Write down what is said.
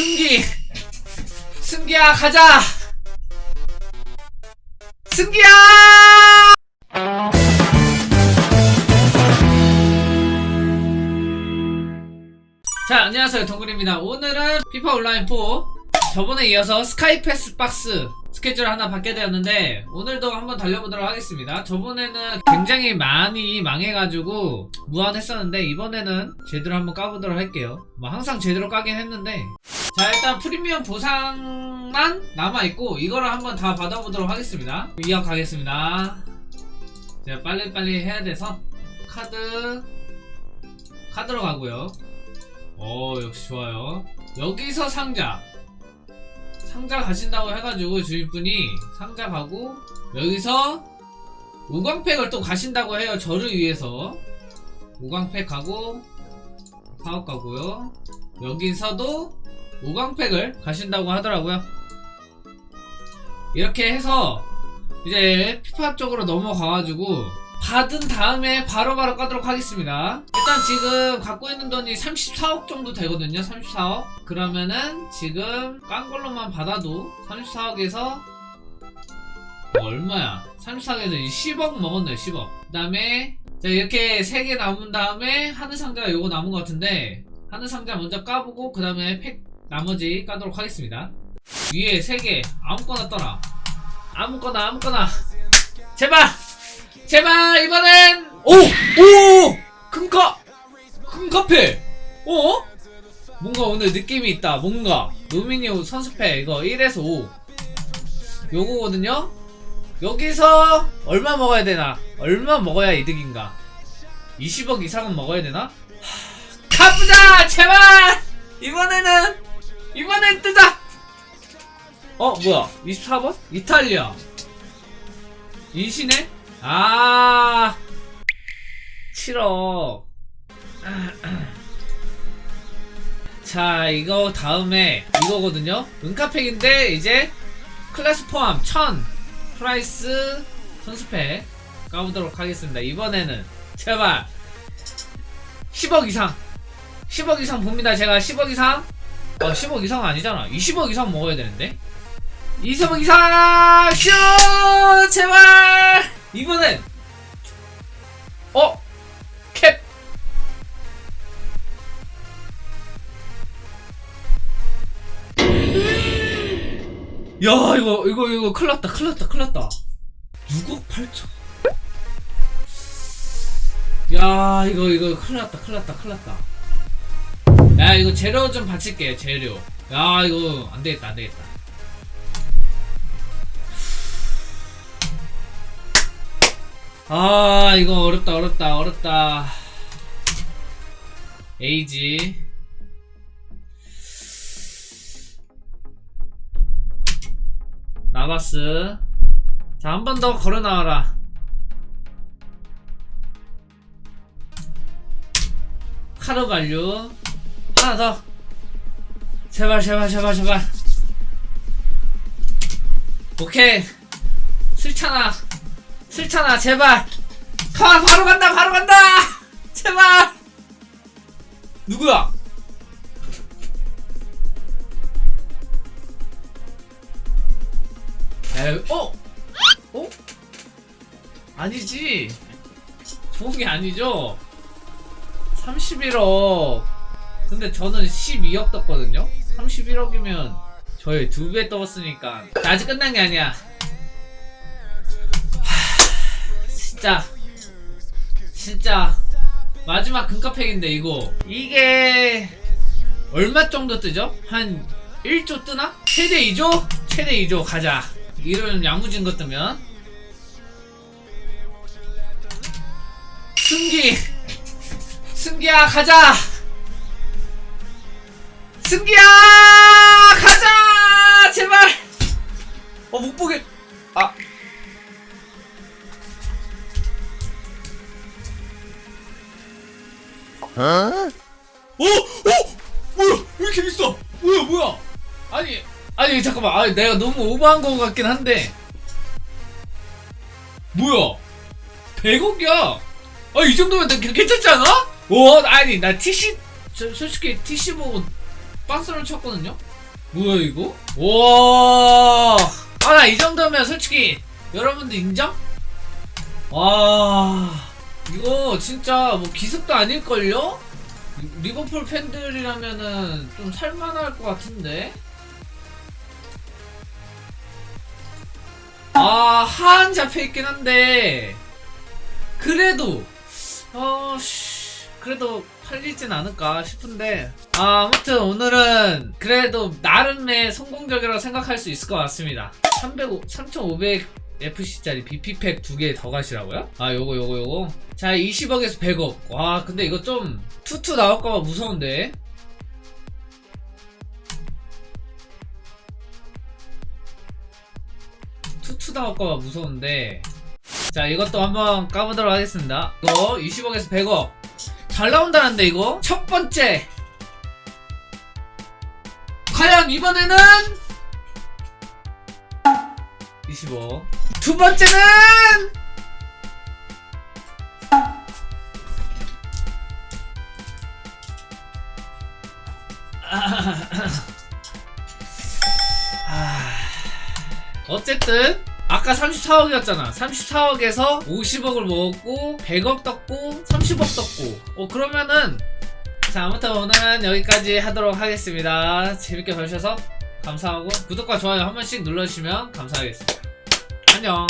승기. 승기야 가자. 승기야! 자 안녕하세요. 동글입니다. 오늘은 피파 온라인 4 저번에 이어서 스카이 패스 박스 스케줄 하나 받게 되었는데 오늘도 한번 달려보도록 하겠습니다. 저번에는 굉장히 많이 망해가지고 무한했었는데 이번에는 제대로 한번 까보도록 할게요. 뭐 항상 제대로 까긴 했는데 자 일단 프리미엄 보상만 남아있고 이거를 한번 다 받아보도록 하겠습니다. 이어 가겠습니다. 제가 빨리빨리 해야 돼서 카드 카드로 가고요. 어 역시 좋아요. 여기서 상자. 상자 가신다고 해가지고 주인분이 상자 가고 여기서 우광팩을 또 가신다고 해요 저를 위해서. 우광팩 가고 사업 가고요. 여기서도 우광팩을 가신다고 하더라고요 이렇게 해서 이제 피파 쪽으로 넘어가가지고 받은 다음에 바로 바로 까도록 하겠습니다. 일단 지금 갖고 있는 돈이 34억 정도 되거든요. 34억. 그러면은 지금 깐 걸로만 받아도 34억에서 얼마야? 34억에서 10억 먹었네요. 10억. 그 다음에 자 이렇게 3개 남은 다음에 하늘 상자가 요거 남은 것 같은데 하늘 상자 먼저 까보고 그 다음에 팩 나머지 까도록 하겠습니다. 위에 3개 아무거나 떠라. 아무거나 아무거나 제발 제발 이번엔 오! 오! 큰카! 큰카페! 어? 뭔가 오늘 느낌이 있다 뭔가 노미니오 선수패 이거 1에서 5 요거거든요? 여기서 얼마 먹어야 되나? 얼마 먹어야 이득인가? 20억 이상은 먹어야 되나? 하, 가보자! 제발! 이번에는 이번엔 뜨자! 어 뭐야? 24번? 이탈리아. 이시네? 아! 7억 자 이거 다음에 이거거든요. 은카팩인데 이제 클래스 포함 1000 프라이스 선수팩 까보도록 하겠습니다. 이번에는 제발 10억 이상. 10억 이상 봅니다. 제가 10억 이상 어 10억 이상 아니잖아. 20억 이상 먹어야 되는데? 20억 이상 슛 제발! 이번엔 어? 캡! 야 이거 이거 이거 큰일 났다 큰일 났다 큰일 났다. 6억 8천? 야 이거 이거 큰일 났다 큰일 났다 큰일 났다 야 이거 재료 좀 바칠게 재료. 야 이거 안되겠다 안되겠다. 아 이거 어렵다 어렵다 어렵다. 에이지. 나바스. 자 한 번 더 걸어 나와라. 카르발류 하나 더. 제발 제발 제발 제발. 오케이. 슬찬아 슬찬아 제발. 가 바로 간다 바로 간다. 제발. 누구야? 에 어? 어? 아니지. 좋은 게 아니죠. 31억 근데 저는 12억 떴거든요? 31억이면 저희 두배 떠봤으니까 아직 끝난 게 아니야. 진짜. 진짜. 마지막 금카팩인데 이거. 이게 얼마 정도 뜨죠? 한 1조 뜨나? 최대 2조? 최대 2조. 가자. 이런 야무진 것 뜨면. 승기. 승기야 가자 승기야 가자 제발 어 못 보게 아 어? 어? 뭐야? 왜 이렇게 비싸? 뭐야 뭐야? 아니 아니 잠깐만 아니 내가 너무 오버한 것 같긴 한데 뭐야? 100억이야? 아이 정도면 괜찮지 않아? 어 아니 나 TC 저, 솔직히 TC 보고 박스를 쳤거든요? 뭐야 이거? 우와 아 나 이 정도면 솔직히 여러분들 인정? 와 이거 진짜 뭐 기습도 아닐걸요? 리버풀 팬들이라면은 좀 살만할 것 같은데 아 하한 잡혀있긴 한데 그래도 어 씨, 그래도 팔리진 않을까 싶은데 아, 아무튼 오늘은 그래도 나름의 성공적이라고 생각할 수 있을 것 같습니다. 300, 3500 FC짜리 BP팩 두 개 더 가시라고요? 아 요거 요거 요거. 자 20억에서 100억. 와 근데 이거 좀 투투 나올까봐 무서운데. 투투 나올까봐 무서운데. 자 이것도 한번 까보도록 하겠습니다. 이거 20억에서 100억 잘 나온다는데 이거? 첫 번째. 과연 이번에는? 25. 두 번째는? 아, 어쨌든 아까 34억이었잖아. 34억에서 50억을 먹었고 100억 떴고 30억 떴고. 어 그러면은 자 아무튼 오늘은 여기까지 하도록 하겠습니다. 재밌게 봐주셔서 감사하고 구독과 좋아요 한 번씩 눌러주시면 감사하겠습니다. 안녕.